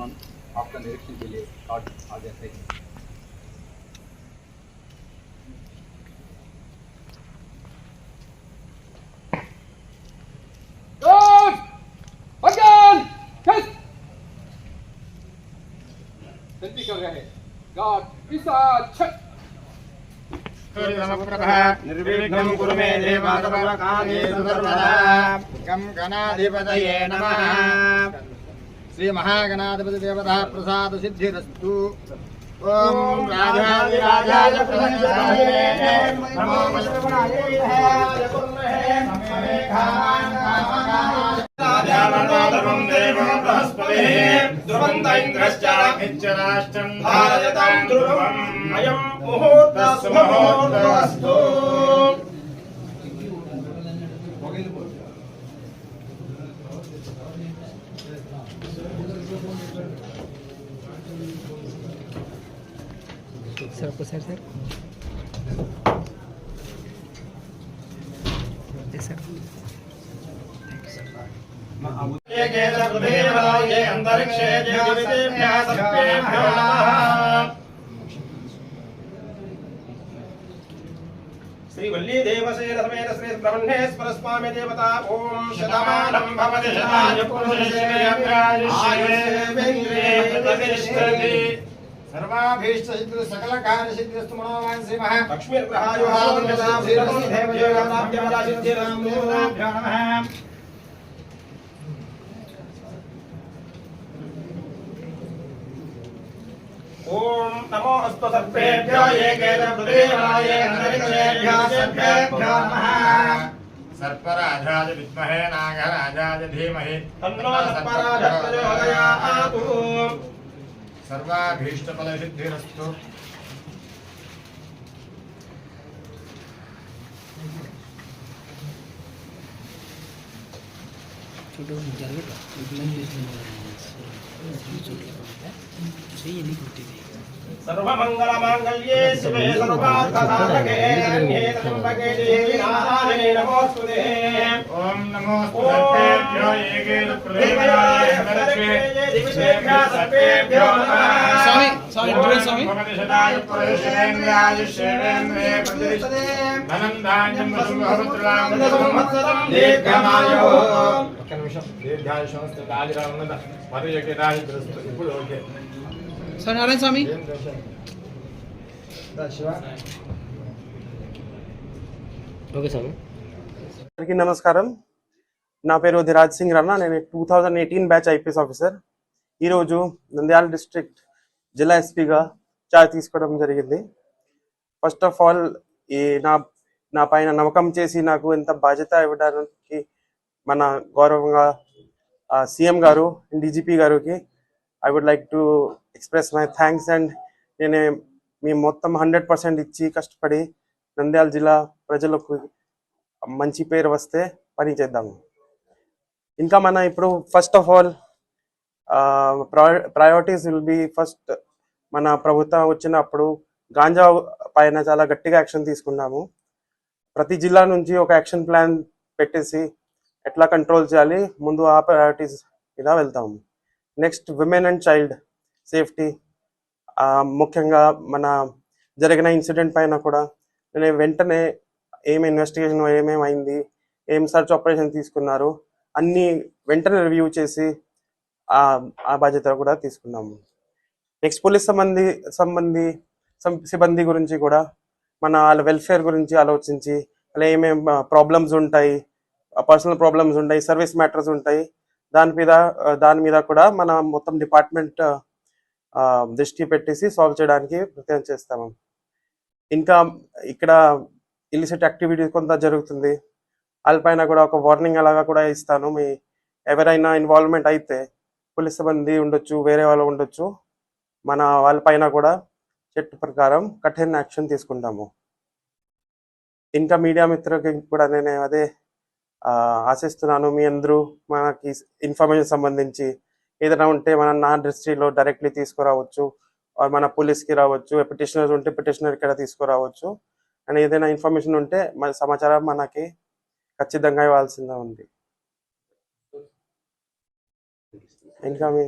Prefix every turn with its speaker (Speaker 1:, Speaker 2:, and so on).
Speaker 1: विमान आपका निरीक्षण के लिए काट आ जाते हैं।
Speaker 2: निर्विघ्नं कुरु मे देवासवकाले सुधर्मदा गणाधिपतये नमः। శ్రీ మహాగణాధిపతి దేవత ప్రసాద సిద్ధిరస్తు ఓం రాజాధిరాజాయ
Speaker 3: ప్రసన్నాయే నమో విష్ణునాయే యకుర్మహే ధ్రువం
Speaker 2: అయం ముహూర్త సుమహూర్తస్తు సర్వేభ్యో నమః శ్రీ వల్లీ దేవసేన సమేత శ్రీ బ్రహ్మణేశ్వర స్వామి దేవత ఓం శతమానం భవతి శతాయ పురుషేంద్రియ సర్వాభీష్ట సిద్ధి సకల కార్య సిద్ధిస్తు మనోవాన్ శ్రీ మహా లక్ష్మీ ఓం నమో అస్తు సర్పేభ్యో ఏకేన హృదయాయ అంతరిక్షేభ్యో సర్పేభ్యో నమః.
Speaker 3: सर्पराजाय विद्महे नागराजाय धीमहि तन्नो सर्पराजः
Speaker 2: सर्वाभीष्टफलसिद्धिरस्तु ज़रूर శివే సర్వార్థసాధకే అన్యే త్ర్యంబకే దేవి నారాయణే నమోస్తుతే
Speaker 4: ఓం నమో సర్పేభ్యో ఏకేన
Speaker 2: దేవయాయ అంతరిక్షే దివిషేభ్యో సర్పేభ్యో నమః.
Speaker 3: స్వామి స్వామి చూడండి స్వామి.
Speaker 4: భవతి శతాయ పురుషేంద్రియాయ శేవేంద్రియ ప్రతిష్టతే. ధనం ధాన్యం వసుభవతులాం
Speaker 2: సంవత్సరం దీర్ఘమాయో.
Speaker 4: ఒక్క నిమిషం. దీర్ఘాయుషమస్తు రాజరామన్నద మరియు రాజద్రస్తు ఇప్పుడు ఓకే.
Speaker 3: స్వామి నారాయణ స్వామి ఓకే
Speaker 5: అందరికీ నమస్కారం. నా పేరు ధిరాజ్ సింగ్ రన్నా నేను two thousand eighteen batch IPS officer ఈరోజు నంద్యాల డిస్ట్రిక్ట్ జిల్లా ఎస్పీగా చార్జ్ తీసుకోవడం జరిగింది. ఫస్ట్ ఆఫ్ ఆల్ ఈ నా నా పైన నమ్మకం చేసి నాకు ఎంత బాధ్యత ఇవ్వడానికి మన గౌరవంగా సీఎం గారు డీజీపీ గారికి I would like to express my thanks and నేను మీ మొత్తం హండ్రెడ్ పర్సెంట్ ఇచ్చి కష్టపడి నంద్యాల జిల్లా ప్రజలకు మంచి పేరు వస్తే పని చేద్దాము ఇంకా మన ఇప్పుడు first of all priorities will be first మన ప్రభుత్వం వచ్చినప్పుడు గాంజా పైన చాలా గట్టిగా యాక్షన్ తీసుకున్నాము. ప్రతి జిల్లా నుంచి ఒక యాక్షన్ ప్లాన్ పెట్టేసి ఎట్లా కంట్రోల్ చేయాలి ముందు ఆ ప్రయారిటీస్ ఇలా వెళ్తాము. Next women and child safety ముఖ్యంగా మన జరిగిన ఇన్సిడెంట్ పైన కూడా నేను వెంటనే ఏం ఇన్వెస్టిగేషన్ ఏమేమి అయింది ఏం సర్చ్ ఆపరేషన్ తీసుకున్నారు అన్ని వెంటనే రివ్యూ చేసి ఆ ఆ బాధ్యత కూడా తీసుకున్నాము నెక్స్ట్ పోలీస్ సంబంధి సంబంధి సం- సిబ్బంది గురించి కూడా మన వాళ్ళ వెల్ఫేర్ గురించి ఆలోచించి అలా ఏమేమి ప్రాబ్లమ్స్ ఉంటాయి పర్సనల్ ప్రాబ్లమ్స్ ఉంటాయి సర్వీస్ మ్యాటర్స్ ఉంటాయి దాని మీద దాని మీద కూడా మన మొత్తం డిపార్ట్మెంట్ దృష్టి పెట్టేసి సాల్వ్ చేయడానికి ప్రయత్నం చేస్తాము ఇంకా ఇక్కడ ఇలిసిట్ యాక్టివిటీ కొంత జరుగుతుంది. వాళ్ళపైన కూడా ఒక వార్నింగ్ అలాగా కూడా ఇస్తాను. మీ ఎవరైనా ఇన్వాల్వ్మెంట్ అయితే పోలీస్ సిబ్బంది ఉండొచ్చు వేరే వాళ్ళు ఉండొచ్చు మన వాళ్ళపైన కూడా చెట్టు ప్రకారం కఠిన యాక్షన్ తీసుకుంటాము. ఇంకా మీడియా మిత్రులకి కూడా నేను అదే ఆశిస్తున్నాను మీ అందరూ మనకి ఇన్ఫర్మేషన్ సంబంధించి. ఏదైనా ఉంటే మన నా దృష్టిలో డైరెక్ట్లీ తీసుకురావచ్చు మన పోలీస్కి రావచ్చు పిటిషనర్స్ ఉంటే పిటిషనర్ ఇక్కడ తీసుకురావచ్చు. అండ్ ఏదైనా ఇన్ఫర్మేషన్ ఉంటే మన సమాచారం మనకి ఖచ్చితంగా ఇవ్వాల్సిందే ఉంది. ఇంకా మీ